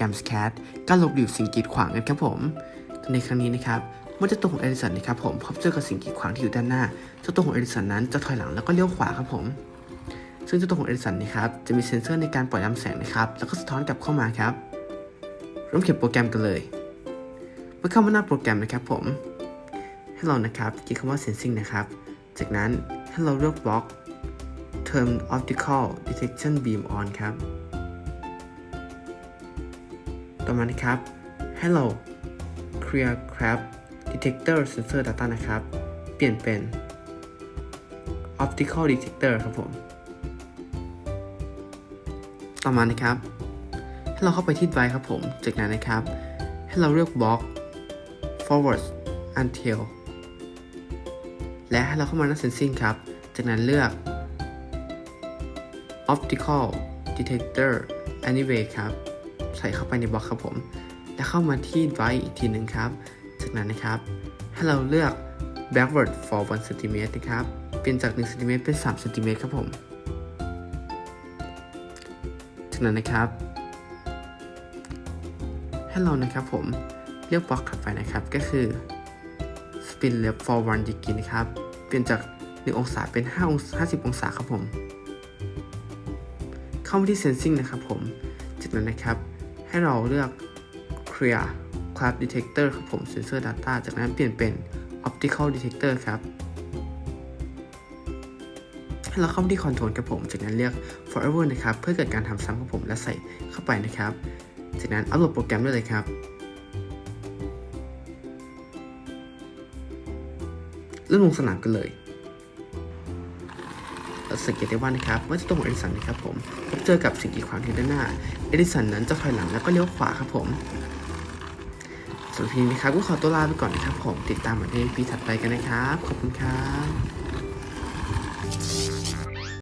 แกมสแคทการหลบหลีกสิ่งกีดขวางกันครับผม ในครั้งนี้นะครับเมื่อเจ้าตัวของเอดิสันนะครับผมพบเจอกับสิ่งกีดขวางที่อยู่ด้านหน้า เจ้าตัวของเอดิสันนั้นจะถอยหลังแล้วก็เลี้ยวขวาครับผม ซึ่งเจ้าตัวของเอดิสันนะครับจะมีเซ็นเซอร์ในการปล่อยลำแสงนะครับแล้วก็สะท้อนกลับเข้ามาครับเริ่มเขียนโปรแกรมกันเลย เมื่อเข้ามาหน้าโปรแกรมนะครับผม ให้เรานะครับคลิกคำว่า sensing นะครับ จากนั้นให้เราเลือกบล็อก turn optical detection beam on ครับ ต่อมานะครับให้เรา clear crab detector sensor data นะครับ เปลี่ยนเป็น optical detector ครับผม ต่อมานะครับ ให้เราเข้าไปที่ drive ครับผม จากนั้นนะครับ ให้เราเลือกบล็อก forward until และให้เราเข้ามาหน้า sensing ครับ จากนั้นเลือก optical detector anyway ครับ ใส่เข้าไปในบล็อกครับผม และเข้ามาที่ drive อีกทีหนึ่งครับ จากนั้นนะครับ ให้เราเลือก backward for 1 cm นะครับ เปลี่ยนจาก1 cm เป็น3 cm ครับผม จากนั้นนะครับ ให้เรานะครับผมเลือกบล็อกถัดไปนะครับ ก็คือ spin left for 1 degree นะครับ เปลี่ยนจาก 1 องศาเป็น5องศา50 องศาครับผม เข้ามาที่ sensing นะครับผม จากนั้นนะครับ ให้เราเลือก clear cloud detector ครับผม sensor data จากนั้นเปลี่ยนเป็น optical detector ครับให้เราเข้าที่ control ครับผม จากนั้นเลือก forever นะครับ เพื่อเกิดการทำซ้ำครับผม และใส่เข้าไปนะครับ จากนั้นอัปโหลดโปรแกรมได้เลยครับ เริ่มลงสนามกันเลย สังเกตได้ว่านะครับว่าจะตรงของเอดิสันนะครับผมพบเจอกับสิ่งกีดขวางที่ด้านหน้าเอดิสันนั้นจะถอยหลังแล้วก็เลี้ยวขวาครับผมสำหรับนี้นะครับก็ขอตัวลาไปก่อนนะครับผมติดตามในพีถัดไปกันนะครับ ขอบคุณครับ